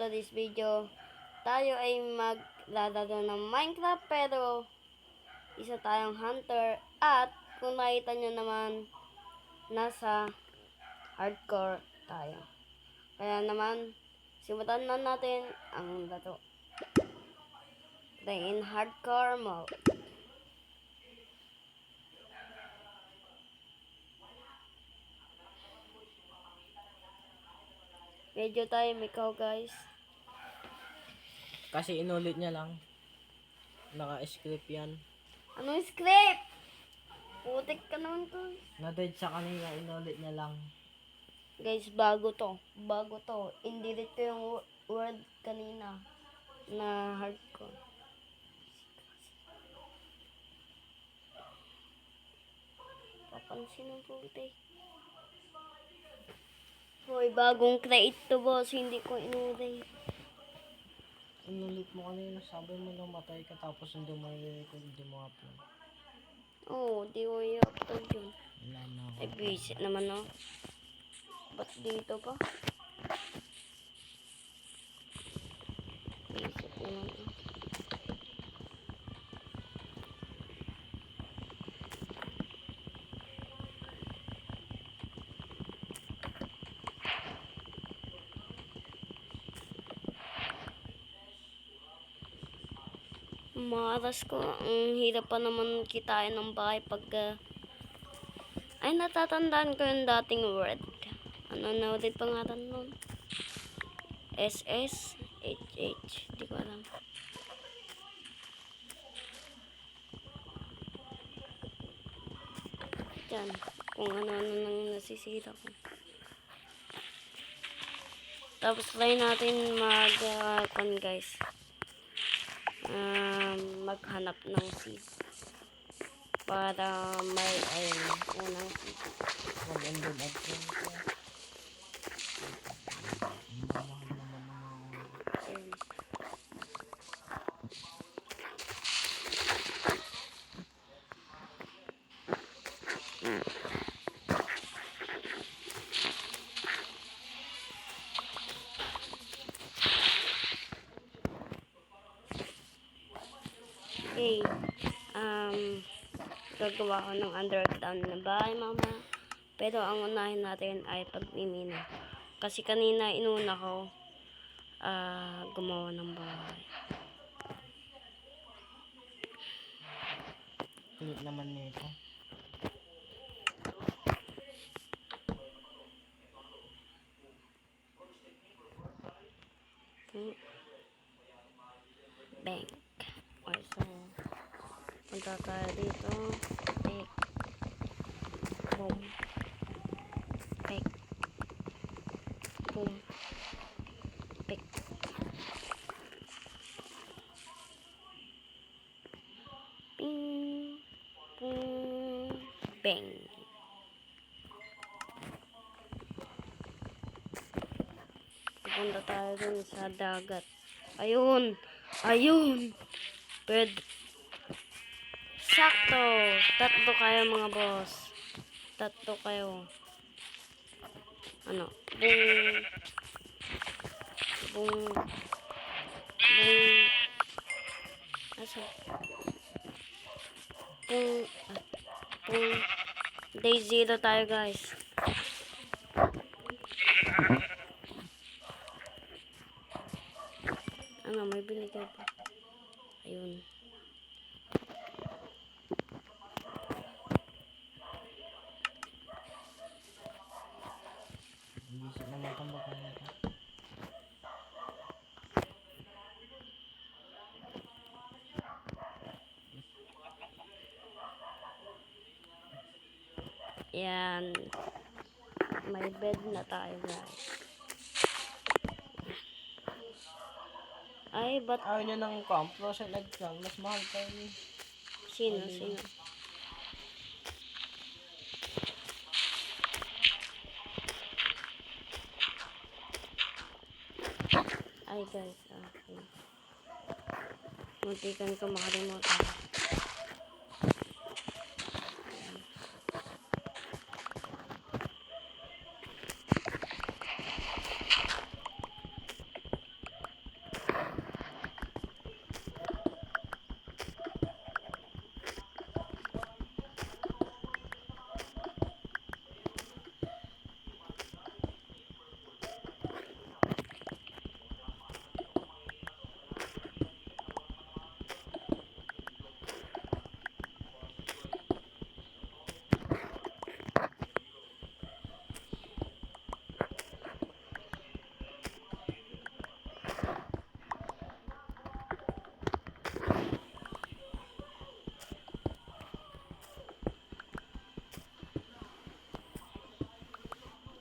today's video, tayo ay maglalaro ng Minecraft pero isa tayong hunter at kung nakita nyo naman, nasa hardcore tayo. Kaya naman, simulan na natin ang laro. Play in hardcore mode. Medyo tayo ikaw guys. Kasi inulit niya lang. Naka-script yan. Anong script? Putik ka naman to. Na-dead sa kanina, inulit niya lang. Guys, bago to. Bago to. Indilit ko yung wo- word kanina na hardcore. Papansin ng putik. Hoy, bagong create to boss. Hindi ko inulit. Inulit mo kanina, sabi mo nang matay ka tapos hindi mo i-record, hindi mo upload. Oo, oh, di ko i-upload yun. Wala na ako. Ay, visit naman no. Ba't dito pa? Visit naman. oh. Maras ko. Ang hirap pa naman kitain ng bahay pag ah, ay, natatandaan ko yung dating word. Ano na ulit pangalan nun? SS, HH. Di ko alam. Diyan. Kung ano-ano nang nasisira ko. Tapos try natin mag, uh, kon guys. Um, maghanap ng seed. Para may, ayun, unang seed. Mag-ended upload ko. Mamahal naman ng mga... Ayun. Okay. Um, gagawa ko ng underground na bahay, mama. Pero ang unahin natin ay pagmimina. Kasi kanina inuna ko ah gumawa ng bahay. Kulit naman nito. Hmm. Punta tayo dito. Pick. Boom. Pick. Boom. Pick. Ping. Boom. Bang. Pupunta tayo dun sa dagat. Ayun! Ayun! Pwede. Sakto! Tatlo kayo mga boss. Tatlo kayo. Ano? Bung. Bung. Bung. Asa? Bung. ah, Bung. Day zero tayo guys. Ano, may binigay pa. Ayun. Iisip naman itong bakal nito. Yan. May bed na tayo guys. Ay, ba't Ayaw niya ng camp, Frozen Egg lang. Mas mahal pa yun. sino, sino? Ay guys, ayun. Muntikan ko makalimutan.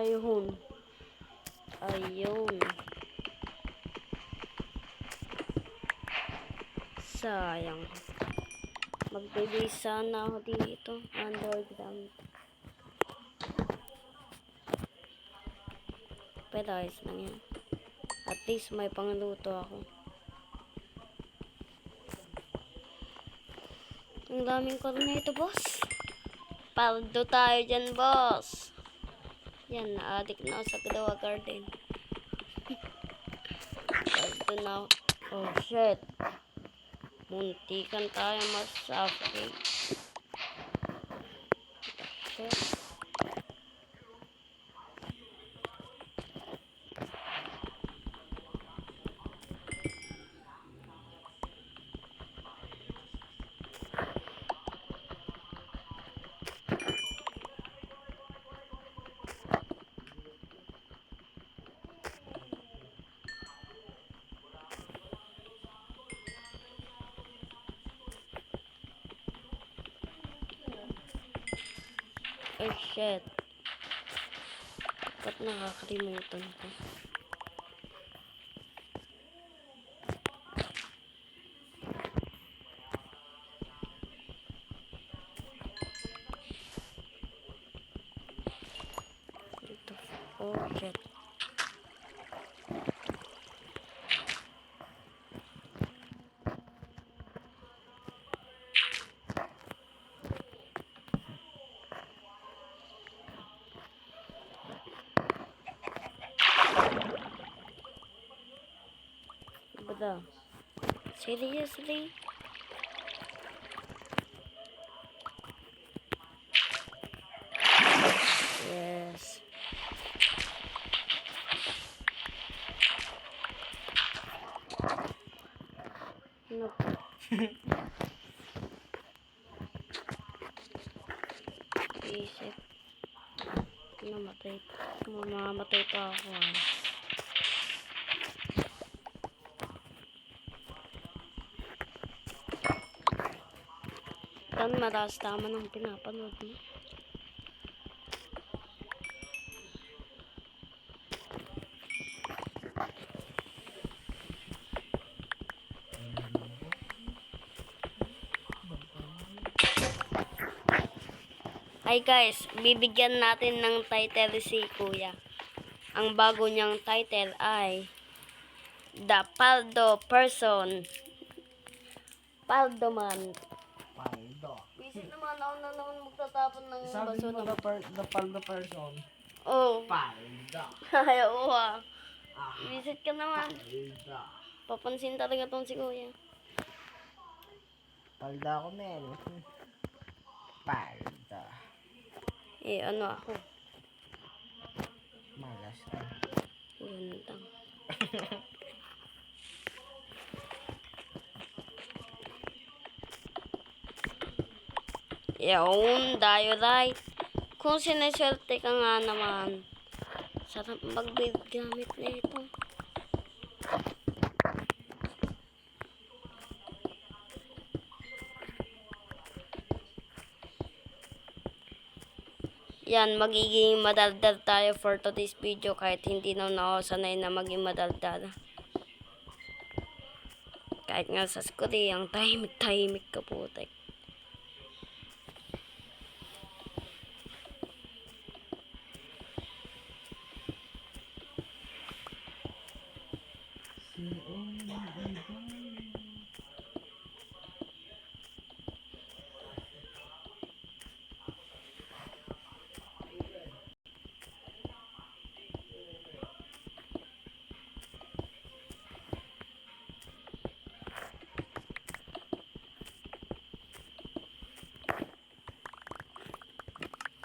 Ayun. Ayun. Sayang. Magbibig sana ako dito. Underground. Pero ayos lang yan. At least may pangluto ako. Ang daming karne ito, boss. Paldo tayo dyan, boss. Yan, na-addict na ako sa Gawa Garden. Paldo na. Oh, shit. Muntikan tayo mas-suffocate. Shit. Oh, shit. Ba't nakakalimutan ko? Ito. Oh, shit. Daw? Seriously? Yes. Po? Isip. Namatay. Mamamatay pa ako ah. Tan mataas tama ng pinapanood mo. Hi guys, bibigyan natin ng title si Kuya. Ang bago niyang title ay The Paldo Person. Paldo Man. Paldo. Visit naman ako na naman magtatapon ng Sabi mo basura. the, per, the paldo person. Oh, Paldo. ay oo ah. Ah, Visit ka naman. paldo. Papansin talaga tong si Kuya. Paldo ako, men. Paldo. Eh, ano ako? Malas ka. Gandang. Yun, dayo right. Kung sineswerte ka nga naman, sarap mag-build gamit na ito. Yan, magiging madaldal tayo for today's video kahit hindi na ako sanay na maging madaldal. Kahit nga sa eh, ang tahimik-tahimik ka putek.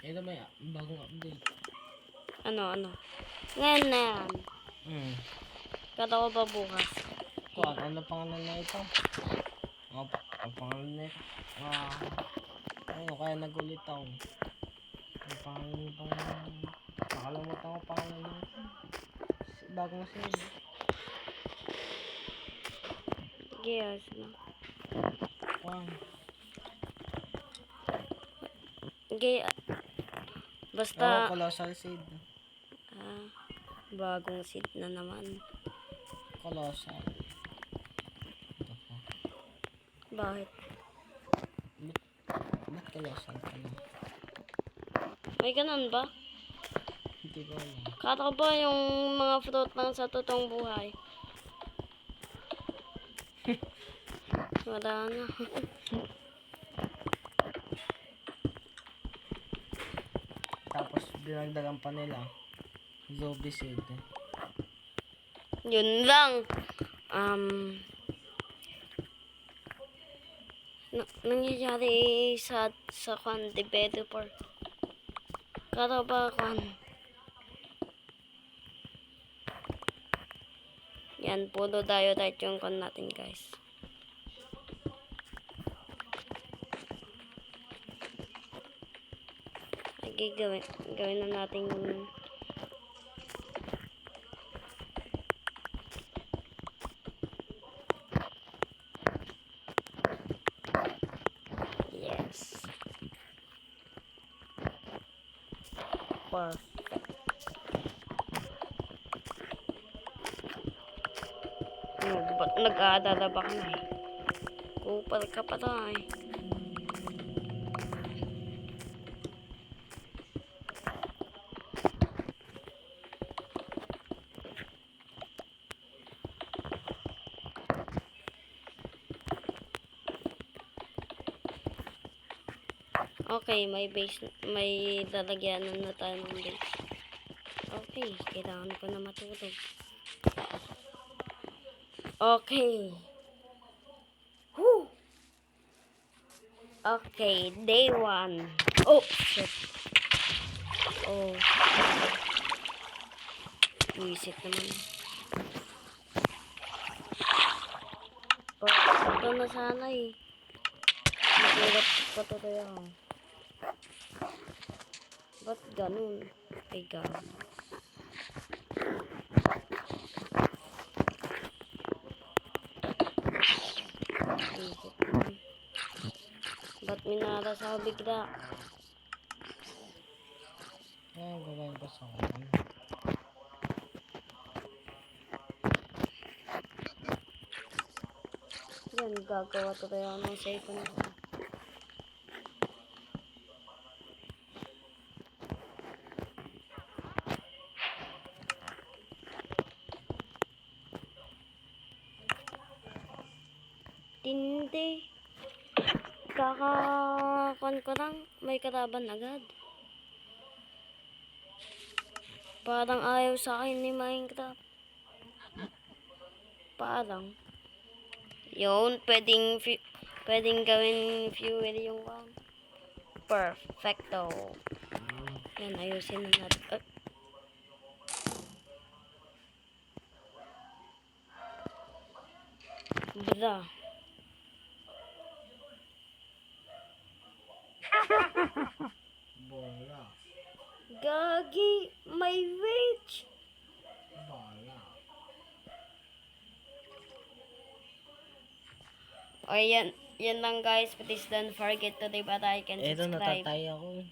Ito may bagong update. Ano, ano? Ngayon na yan. Hmm. Kata ko ba bukas? Kuan, ano pangalan na ito? Ang, ang pangalan na ito? Ah, ano kaya nagulit ako? Ang pangalan nito? Nakalimutan ko pangalan na ito. Bagong save. Gears na. Kuan. Ge Oh, Basta, colossal save. Bagong seed na naman. Colossal. Bakit? Ba't colossal ka na? May ganun ba? Hindi ko alam. Kata ko ba yung mga fruit lang sa totoong buhay? Wala na. Tapos dinagdagan pa nila. Zombie seed. Yun lang. Um, na, nangyayari sa sa kwan developer. Kata ba kwan? Yan, puro diorite yung kwan natin guys. Okay, gawin, gawin na natin Yes. Perfect. Ba't nag-aalala ba ka na eh? Kupal ka pa na Okay, may base, may lalagyanan na tayo ng base. Okay, kailangan ko na matulog. Okay. Whew. Okay, day one. Oh, shit. Oh. Visit naman. Ito na sana eh. Nagulat pa tuloy ako. Ba't ganun? Ay, ko. Ba't minara sa bigla? Ayan, gagawin ko sa akin. Yan, gagawa tuloy ako ng second ko. Tindi. Kakakon ko lang, may kalaban agad. Parang ayaw sa akin ni Minecraft. Parang. Yun, pwedeng, pwedeng gawin fuel yung one. Perfecto. Yan, ayusin na natin. Ah. Bra. O yan, yan lang guys. Please don't forget to leave a like and Eto, subscribe. natatay ako.